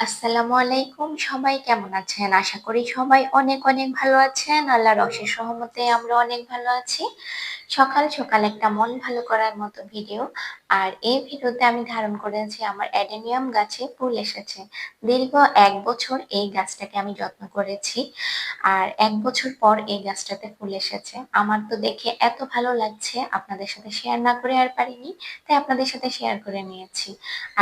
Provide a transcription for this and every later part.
আসসালামু আলাইকুম সবাই কেমন আছেন? আশা করি সবাই অনেক, অনেক ভালো আছেন। আল্লাহর অশেষ রহমতে আমরা অনেক ভালো আছি। সকাল, সকাল একটা মন ভালো করার মতো ভিডিও। আর এই ভিডিওতে আমি ধারণ করেছি আমার অ্যাডেনিয়াম গাছে ফুল এসেছে। দীর্ঘ এক বছর এই গাছটাকে আমি যত্ন করেছি। আর এক বছর পর এই গাছটাতে ফুল এসেছে। আমার তো দেখে এত ভালো লাগছে আপনাদের সাথে শেয়ার না করে আর পারিনি। তাই আপনাদের সাথে শেয়ার করে নিয়েছি।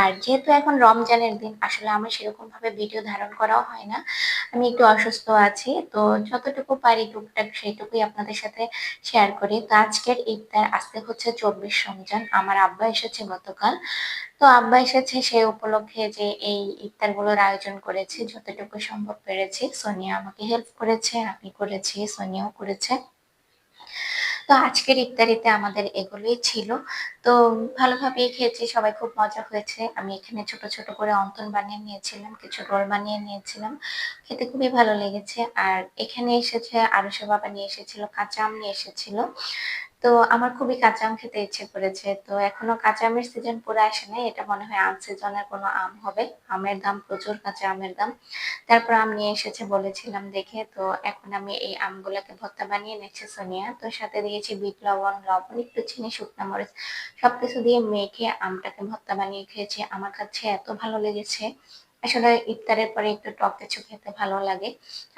আর যেহেতু এখন রমজানের দিন আসলে আমার সেরকমভাবে ভিডিও ধারণ করাও হয় না। আমি একটু অসুস্থ আছি। তো যতটুকু পারি টুকটাক সেইটুকুই আপনাদের সাথে শেয়ার করি। তো আজকের ইফতার আজকে হচ্ছে ২৪ রমজান। আমার আব্বা এসেছে গতকাল। তো আব্বা এসেছে সে উপলক্ষে যে এই ইফতারগুলোর আয়োজন করেছি যতটুকু সম্ভব পেরেছি। সোনিয়া আমাকে হেল্প করেছে, আমি করেছি, সোনিয়াও করেছে। তো আজকের ইফতারিতে আমাদের এগুলোই ছিল। তো ভালোভাবেই খেয়েছি, সবাই খুব মজা হয়েছে। আমি এখানে ছোট, ছোট করে অন্তন বানিয়ে নিয়েছিলাম, কিছু রোল বানিয়ে নিয়েছিলাম। খেতে খুবই ভালো লেগেছে। আর এখানে এসেছে আরও বাবা নিয়ে এসেছিল, কাঁচা আম নিয়ে এসেছিল। তো আমার খুবই কাঁচা আম খেতে ইচ্ছে করেছে। তো এখনও কাঁচা আমের সিজন পুরো আসে নাই। এটা মনে হয় আনসিজনের কোনো আম হবে। আমের দাম প্রচুর, কাঁচা আমের দাম। তারপর আম নিয়ে এসেছে বলেছিলাম দেখে। তো এখন আমি এই আমগুলাকে ভর্তা বানিয়ে নিচ্ছি সোনিয়া। তো সাথে দিয়েছি বিট লবণ, লবণ, একটু চিনি, শুকনা মরিচ সবকিছু দিয়ে মেখে আমটাকে ভর্তা বানিয়ে খেয়েছি। আমার কাছে এত ভালো লেগেছে। আসলে ইফতারের পরে একটু টক কিছু খেতে ভালো লাগে।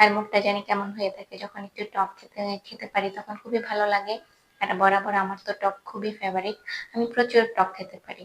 আর মুখটা জানি কেমন হয়ে থাকে যখন একটু টক খেতে খেতে পারি তখন খুবই ভালো লাগে। আর বরাবর আমার তো টক খুবই ফেভারিট। আমি প্রচুর টক খেতে পারি।